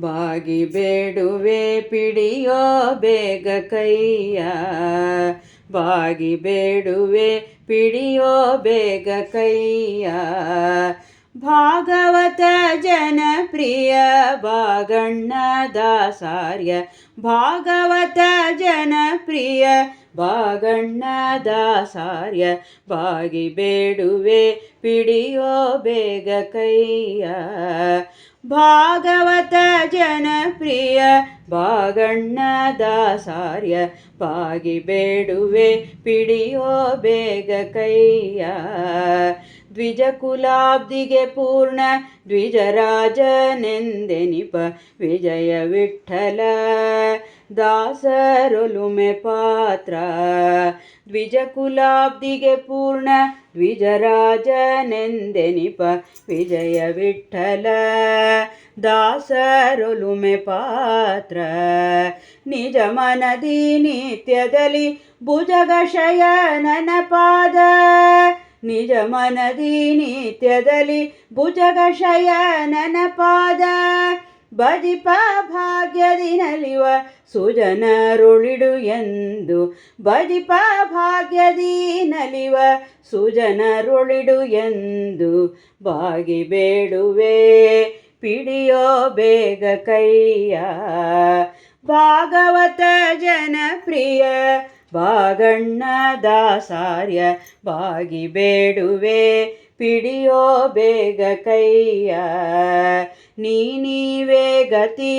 ಬಾಗಿ ಬೇಡುವೆ ಪಿಡಿಯೋ ಬೇಗ ಕೈಯ. ಬಾಗಿ ಬೇಡುವೆ ಪಿಡಿಯೋ ಬೇಗ ಕೈಯ. ಭಾಗವತ ಜನಪ್ರಿಯ ಬಾಗಣ್ಣ ದಾಸಾರ್ಯ. ಭಾಗವತ ಜನಪ್ರಿಯ ಬಾಗಣ್ಣ ದಾಸಾರ್ಯ. ಬಾಗಿ ಬೇಡುವೆ ಪಿಡಿಯೋ ಬೇಗ ಕೈಯ. ಭಾಗವತ ಜನಪ್ರಿಯ ದಾಸಾರ್ಯ ಬಾಗಿ ಬೇಡುವೆ ಪಿಡಿಯೋ ಬೇಗ ಕೈಯ ದ್ವಿಜ ಕುಲಾಬ್ದಿಗೆ ಪೂರ್ಣ ದ್ವಿಜರಾಜನೆಂದೆನಿಪ ವಿಜಯ ವಿಠಲ. ದಾಸರೊಲುಮೆ ಪಾತ್ರ. ದ್ವಿಜ ಕುಲಾಬ್ದಿಗೆ ಪೂರ್ಣ ದ್ವಿಜರಾಜನೆಂದೆನಿಪ ವಿಜಯ ವಿಠಲ. ದಾಸರೊಲುಮೆ ಪಾತ್ರ. ನಿಜ ಮನದಿ ನಿತ್ಯದಲ್ಲಿ ಭುಜಗ ಶಯನನ ಪಾದ. ನಿಜ ಮನದಿ ನಿತ್ಯದಲ್ಲಿ ಭುಜಗ ಶಯನನ ಪಾದ ಭಜಿಪ ಭಾಗ್ಯದಿ ನಲಿವ ಸುಜನರುಳಿಡು ಎಂದು. ಭಜಿಪ ಭಾಗ್ಯದಿ ನಲಿವ ಸುಜನರುಳಿಡು ಎಂದು. ಬಾಗಿ ಬೇಡುವೆ ಪಿಡಿಯೋ ಬೇಗ ಕೈಯ. ಭಾಗವತ ಜನಪ್ರಿಯ ಬಾಗಣ್ಣ ದಾಸಾರ್ಯ ಬಾಗಿ ಬೇಡುವೆ, ಪಿಡಿಯೋ ಬೇಗ ಕೈಯ. ನೀನೀವೇ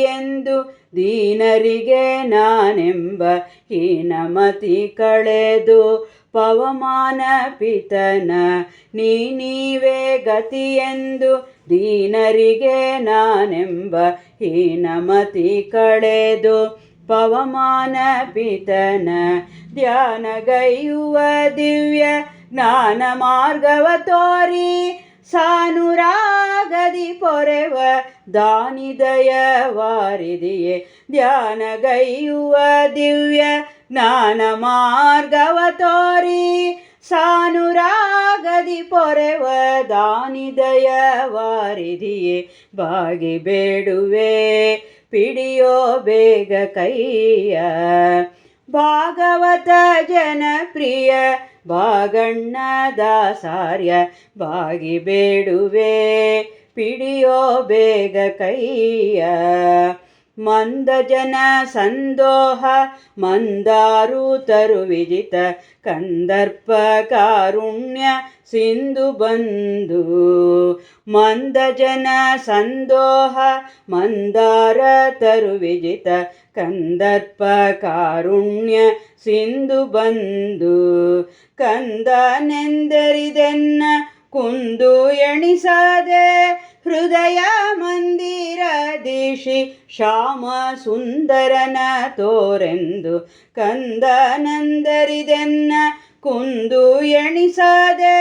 ಎಂದು ದೀನರಿಗೆ ನಾನೆಂಬ ಹೀನಮತಿ ಕಳೆದು ಪವಮಾನ ಪಿತನ. ನೀನೀವೇ ಗತಿಯೆಂದು ದೀನರಿಗೆ ನಾನೆಂಬ ಹೀನಮತಿ ಕಳೆದು ಪವಮಾನ ಪಿತನ ಧ್ಯಾನಗೈಯುವ ದಿವ್ಯ ಜ್ಞಾನ ಮಾರ್ಗವ ತೋರಿ. ಸಾನುರಾಗದಿ ಪೊರೆವ ದಾನಿದಯ ವಾರಿದಿಯೇ. ಧ್ಯಾನಗೈಯುವ ದಿವ್ಯ ಜ್ಞಾನ ಮಾರ್ಗವ ತೋರಿ. ಸಾನುರಾಗದಿ ಪೊರೆವ ದಾನಿದಯ ವಾರಿದಿಯೇ. ಬಾಗಿ ಬೇಡುವೆ ಪಿಡಿಯೋ ಬೇಗ ಕೈಯ. ಭಾಗವತ ಜನಪ್ರಿಯ ಬಾಗಣ್ಣ ದಾಸಾರ್ಯ ಬಾಗಿ ಬೇಡುವೆ ಪಿಡಿಯೋ ಬೇಗ ಕೈಯ. ಮಂದ ಜನ ಸಂದೋಹ, ಮಂದಾರು ತರು ವಿಜಿತ ಕಂದರ್ಪ ಕಾರುಣ್ಯ ಸಿಂಧು ಬಂಧು. ಮಂದ ಜನ ಸಂದೋಹ, ಮಂದಾರ ತರು ವಿಜಿತ ಕಂದರ್ಪ ಕಾರುಣ್ಯ ಸಿಂಧು ಬಂಧು. ಕಂದನೆಂದರಿದೆನ್ನ ಕುಂದು ಎಣಿಸದೆ, ಹೃದಯ ಮಂದಿರ ದಿಶಿ ಶ್ಯಾಮ ಸುಂದರನ ತೋರೆಂದು ಕಂದನಂದರಿದೆನ್ನ ಕುಂದು ಎಣಿಸದೆ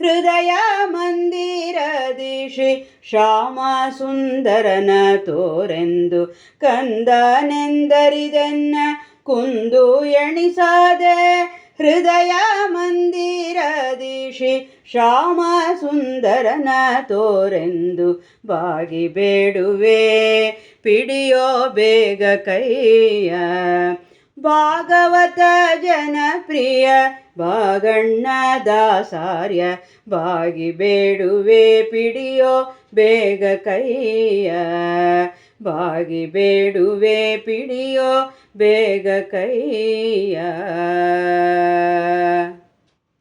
ಹೃದಯ ಮಂದಿರ ದಿಶಿ ಶ್ಯಾಮ ಸುಂದರನ ತೋರೆಂದು ಕಂದನೆಂದರಿದೆನ್ನ ಕುಂದು ಎಣಿಸದೆ ಹೃದಯ ಮಂದಿರ ದಿಶಿ ಶ್ಯಾಮ ಸುಂದರನ ತೋರೆಂದು ಬಾಗಿ ಬೇಡುವೆ. ಪಿಡಿಯೋ ಬೇಗ ಕೈಯ. ಭಾಗವತ ಜನಪ್ರಿಯ ಬಾಗಣ್ಣ ದಾಸಾರ್ಯ ಬಾಗಿ ಬೇಡುವೆ. ಪಿಡಿಯೋ ಬೇಗ ಕೈಯ. ಬಾಗಿ ಬೇಡುವೆ. ಪಿಡಿಯೋ ಬೇಗ ಕೈಯ.